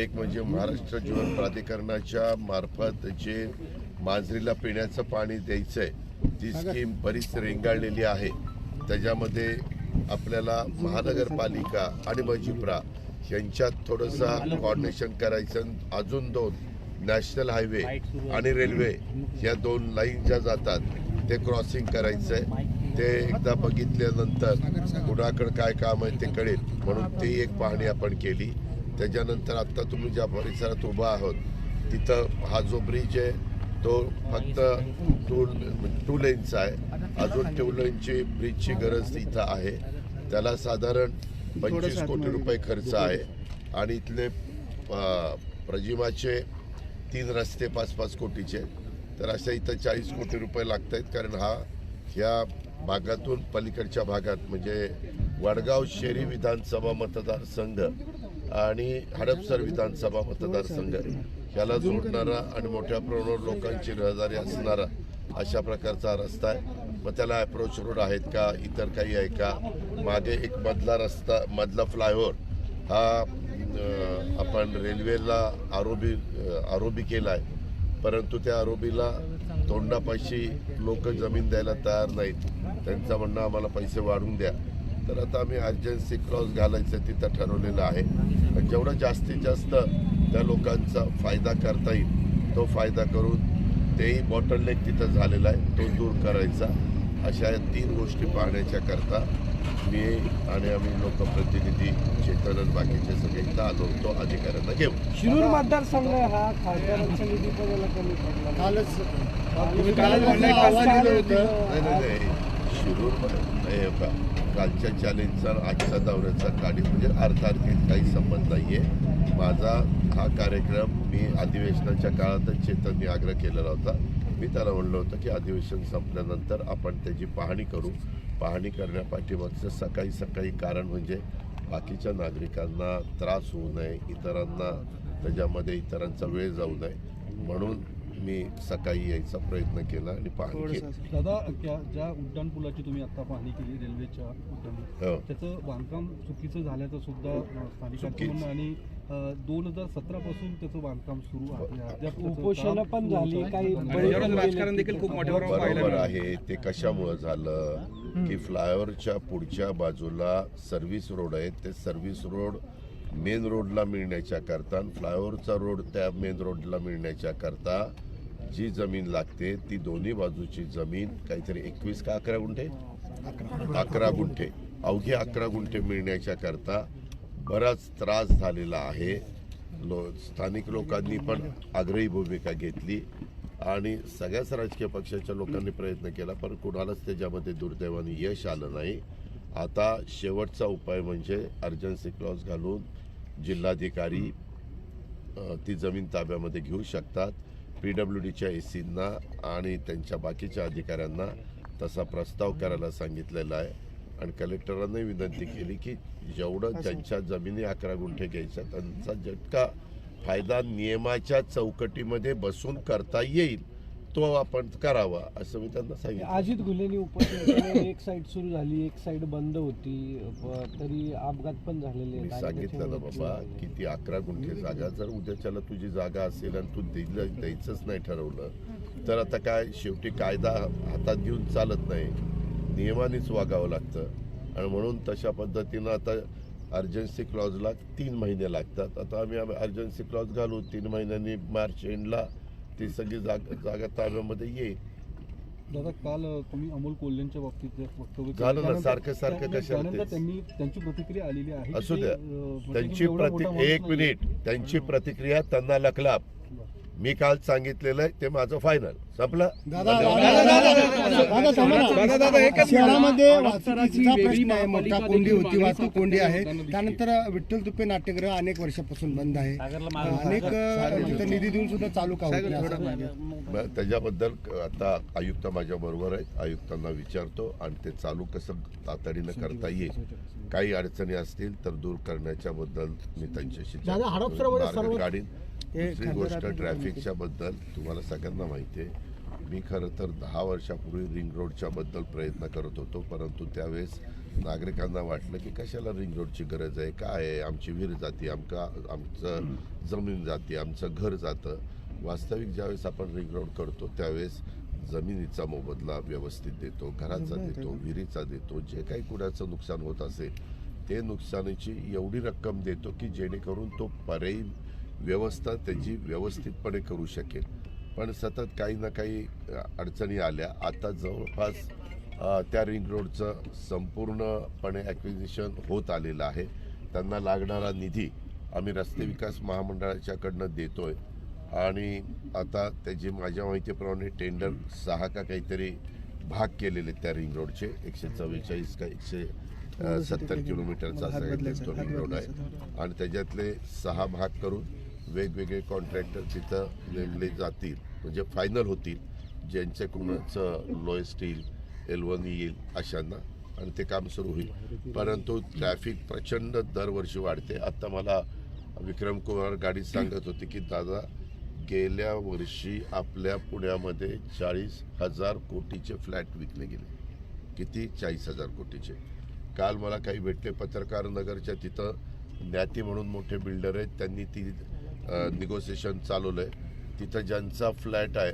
एक म्हणजे महाराष्ट्र जीवन प्राधिकरणाच्या मार्फत जे मांजरीला पिण्याचं पाणी द्यायचंय ती स्कीम बरीच रेंगाळलेली आहे. त्याच्यामध्ये आपल्याला महानगरपालिका आणि मजिप्रा यांच्यात थोडंसं कॉर्डिनेशन करायचं अजून दोन नॅशनल हायवे आणि रेल्वे या दोन लाईन ज्या जातात ते क्रॉसिंग करायचं आहे ते एकदा बघितल्यानंतर कुणाकडे काय काम आहे ते कळेल. म्हणून ती एक पाहणी आपण केली. त्याच्यानंतर आत्ता तुम्ही ज्या परिसरात उभा आहोत तिथं हा जो ब्रिज आहे तो फक्त टू टू लेनचा आहे. अजून टू लेनची ब्रिजची गरज इथं आहे. त्याला साधारण पंचवीस कोटी रुपये खर्च आहे. आणि इथले प्रजिमाचे तीन रस्ते पाच पाच कोटीचे तर अशा इथं चाळीस कोटी रुपये लागत आहेत कारण हा ह्या भागातून पलीकडच्या भागात म्हणजे वडगाव शेरी विधानसभा मतदारसंघ आणि हडपसर विधानसभा मतदारसंघ ह्याला जोडणारा आणि मोठ्या प्रमाणावर लोकांची रहदारी असणारा अशा प्रकारचा रस्ता आहे. मग त्याला अप्रोच रोड आहेत का इतर काही आहे का? मागे एक मधला रस्ता मधला फ्लायओव्हर हा आपण रेल्वेला आरोबी आरोबी केला आहे. परंतु त्या आरोबीला तोंडापाशी लोक जमीन द्यायला तयार नाहीत. त्यांचं म्हणणं आम्हाला पैसे वाढवून द्या. तर आता आम्ही अर्जन्सी क्रॉस घालायचं तिथं ठरवलेलं आहे. आणि जेवढं जास्तीत जास्त त्या लोकांचा फायदा करता येईल तो फायदा करून तेही बॉटलनेक तिथं झालेला आहे तो दूर करायचा. अशा या तीन गोष्टी पाहण्याच्या करता मी आणि आम्ही लोकप्रतिनिधी चेतन आणि बाकीचे सगळे इथं आलो होतो अधिकाऱ्यांना घेऊन. शिरूर मतदारसंघ हा खासदारांच्या निधी पदाला कमी पडला. कालच. नाही नाही नाही. शिरूर नाही हो का कालच्या चॅलेंजचा आजच्या दौऱ्याचा काढी म्हणजे अर्थार्थी काही संबंध नाही आहे माझा हा कार्यक्रम मी अधिवेशनाच्या काळातच चेतननी आग्रह केलेला होता. मी त्याला म्हणलं होतं की अधिवेशन संपल्यानंतर आपण त्याची पाहणी करू. पाहणी करण्यापाठीमागचं सकाळी सकाळी कारण म्हणजे बाकीच्या नागरिकांना त्रास होऊ नये इतरांना त्याच्यामध्ये इतरांचा वेळ जाऊ नये. म्हणून मी सकाळी यायचा प्रयत्न केला आणि पाहणी केली दादा त्या ज्या उड्डाण पुलाची तुम्ही आता पाहणी केली रेल्वेच्या उड्डाण हो. त्याचं बांधकाम चुकीचं झाल्याचं सुद्धा अं, स्थानिकांचं चुकीचं. म्हणणं आणि दोन हजार सतरा पासून त्याचं बांधकाम सुरू आहे अद्याप त्याचं उपोषण काम पण सुरू झाली होतं. काही आणि बळी त्याच्यावर पण राजकारण. देखील खूप मोठ्या प्रमाणावर पाहायला बरोबर मिळालं. आहे ते कशामुळं झालं की फ्लायओव्हरच्या पुढच्या बाजूला सर्व्हिस रोड आहे ते सर्व्हिस रोड मेन रोडला मिळण्याच्या करता आणि फ्लायओव्हरचा रोड त्या मेन रोडला मिळण्याच्या करता जी जमीन लागते ती दोन्ही बाजूची जमीन काहीतरी एकवीस का अकरा गुंठे? अकरा गुंठे. अवघे अकरा गुंठे मिळण्याच्या करता बराच त्रास झालेला आहे. लो स्थानिक लोकांनी पण आग्रही भूमिका घेतली आणि सगळ्याच राजकीय पक्षाच्या लोकांनी प्रयत्न केला पण कुणालाच त्याच्यामध्ये दुर्दैवाने यश आलं नाही. आता शेवटचा उपाय म्हणजे अर्जन्सी क्लॉज घालून जिल्हाधिकारी ती जमीन ताब्यामध्ये घेऊ शकतात. पी डब्ल्यू डीच्या ए सींना आणि त्यांच्या बाकीच्या अधिकाऱ्यांना तसा प्रस्ताव करायला सांगितलेला आहे. आणि कलेक्टरांनाही विनंती केली की जेवढं ज्यांच्या जमिनी अकरा गुंठे घ्यायच्या त्यांचा जितका फायदा नियमाच्या चौकटीमध्ये बसून करता येईल. तो आपण करावा असं मी त्यांना सांगितलं अजित गुन्हेनी उपोषण केलं. एक साईड सुरू झाली एक साईड बंद होती तरी अपघात पण झालेले. मी सांगितलं ना बाबा की ती अकरा गुंठे जागा जर उद्याच्याला तुझी जागा असेल आणि तू दिलं द्यायचंच नाही ठरवलं तर आता काय शेवटी कायदा हातात घेऊन चालत नाही नियमानेच वागावं लागतं आणि म्हणून तशा पद्धतीनं आता अर्जन्सी क्लॉजला तीन महिने लागतात आता आम्ही अर्जन्सी क्लॉज घालू तीन महिन्यांनी मार्च एंडला ती सगळी जागा जागा ताब्यामध्ये येईल दादा काल तुम्ही अमोल कोल्हेंच्या बाबतीत वक्तव्य झालं ना, सारखं- सारखं कशाला? त्यांनी त्यांची प्रतिक्रिया आलेली आहे असू द्या. म्हणजे त्यांची प्रति एक. मिनिट. त्यांची प्रतिक्रिया त्यांना लकलाप. मी काल सांगितलेलं आहे ते माझं फायनल संपलं. शहरामध्ये वाहतुकीचा प्रश्न आहे मोठा कोंडी होती वाहतूक कोंडी आहे. त्यानंतर विठ्ठल तुपे नाट्यगृह अनेक वर्षापासून बंद आहे. अनेक निधी देऊन सुद्धा चालू का त्याच्याबद्दल आता आयुक्त माझ्या बरोबर आहेत आयुक्तांना विचारतो आणि ते चालू कसं तातडीनं करता येईल. काही अडचणी असतील तर दूर करण्याच्या बद्दल मी त्यांच्याशी काढीन. हे दुसरी गोष्ट ट्रॅफिकच्या बद्दल तुम्हाला सगळ्यांना माहिती आहे मी खरं तर दहा वर्षापूर्वी रिंग रोडच्या बद्दल प्रयत्न करत होतो परंतु त्यावेळेस नागरिकांना वाटलं की कशाला रिंग रोडची गरज आहे? काय आहे? आमची विहीर जाते आमका आमचं जमीन जाते आमचं घर जातं. वास्तविक ज्यावेळेस आपण रिंग रोड करतो त्यावेळेस जमिनीचा मोबदला व्यवस्थित देतो घराचा देतो विहिरीचा देतो जे काही कुणाचं नुकसान होत असेल ते नुकसानीची एवढी रक्कम देतो की जेणेकरून तो पर्यायी व्यवस्था त्याची व्यवस्थितपणे करू शकेल. पण सतत काही ना काही अडचणी आल्या. आता जवळपास त्या रिंग रोडचं संपूर्णपणे ॲक्विजिशन होत आलेलं आहे. त्यांना लागणारा निधी आम्ही रस्ते विकास महामंडळाच्याकडनं देतोय. आणि आता त्याची माझ्या माहितीप्रमाणे टेंडर सहा का काहीतरी भाग केलेले त्या रिंग रोडचे एकशे चव्वेचाळीस का एकशे सत्तर किलोमीटरचा रिंग रोड आहे. आणि त्याच्यातले सहा भाग करून वेगवेगळे कॉन्ट्रॅक्टर तिथं नेमले जातील. म्हणजे फायनल होतील. ज्यांचे लोय लोएस्ट येईल एल वन येईल अशांना. आणि ते काम सुरू होईल. परंतु ट्रॅफिक प्रचंड दरवर्षी वाढते. आता मला विक्रम कुमार गाडी सांगत होते की दादा गेल्या वर्षी आपल्या पुण्यामध्ये चाळीस हजार कोटीचे फ्लॅट विकले गेले. किती? चाळीस हजार कोटीचे. काल मला काही भेटले. पत्रकार नगरच्या तिथं ज्ञाती म्हणून मोठे बिल्डर आहेत. त्यांनी ती निगोसिएशन चालवलं आहे तिथं ज्यांचा फ्लॅट आहे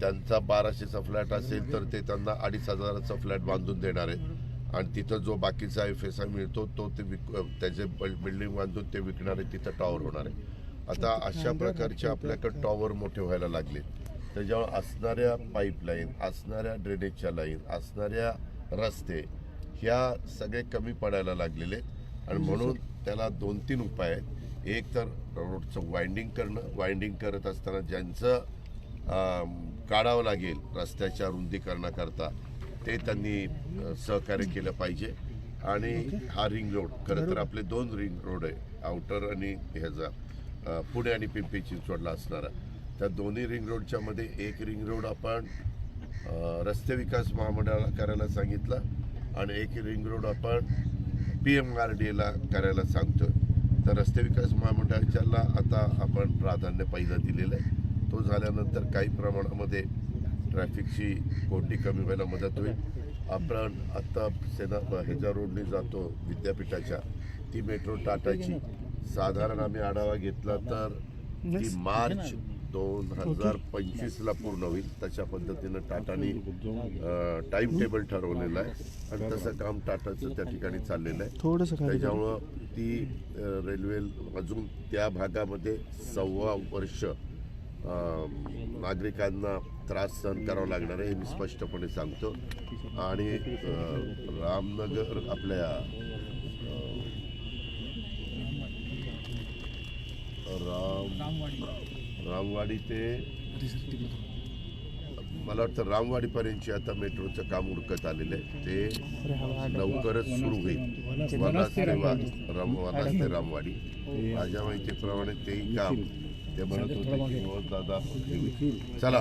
त्यांचा बाराशेचा फ्लॅट असेल तर ते त्यांना अडीच हजाराचा फ्लॅट बांधून देणार आहे. आणि तिथं जो बाकीचा एफ एस आय मिळतो तो ते विक त्याचे बिल्डिंग बांधून ते विकणार आहे तिथं टॉवर होणार आहे. आता अशा प्रकारचे आपल्याकडे टॉवर मोठे व्हायला लागले. त्याच्यावर असणाऱ्या पाईपलाईन असणाऱ्या ड्रेनेजच्या लाईन असणाऱ्या रस्ते ह्या सगळे कमी पडायला लागलेले आणि म्हणून त्याला दोन तीन उपाय आहेत. एक तर रोडचं वाइंडिंग करणं वाइंडिंग करत असताना ज्यांचं काढावं लागेल रस्त्याच्या रुंदीकरणाकरता ते त्यांनी सहकार्य केलं पाहिजे. आणि हा रिंग रोड खरं तर आपले दोन रिंग रोड आहे आउटर आणि ह्याचा पुणे आणि पिंपरी चिंचवडला असणारा. त्या दोन्ही रिंग रोडच्या मध्ये एक रिंग रोड आपण रस्ते विकास महामंडळाला करायला सांगितलं आणि एक रिंग रोड आपण पी एम आर डी एला करायला सांगतोय. तर रस्ते विकास महामंडळाच्याला आता आपण प्राधान्य पहिलं दिलेलं आहे. तो झाल्यानंतर काही प्रमाणामध्ये ट्रॅफिकची कोंडी कमी व्हायला मदत होईल. आपण आत्ता सेना ह्याच्या रोडने जातो विद्यापीठाच्या. ती मेट्रो टाटाची. साधारण आम्ही आढावा घेतला तर ती मार्च दोन हजार पंचवीसला पूर्ण होईल. तशा पद्धतीनं टाटानी टाइम टेबल ठरवलेलं आहे. आणि तसं काम टाटाचं त्या ठिकाणी चाललेलं आहे. त्याच्यामुळं ती रेल्वे अजून त्या भागामध्ये सव्वा वर्ष नागरिकांना त्रास सहन करावा लागणार आहे हे मी स्पष्टपणे सांगतो. आणि रामनगर आपल्या राम रामवाडी ते मला वाटतं रामवाडीपर्यंतची आता मेट्रोचं काम उरकत आलेलं आहे. ते लवकरच सुरू होईल. वनास ते राम वनास ते रामवाडी. माझ्या माहितीप्रमाणे तेही काम ते म्हणत होते की दादा चला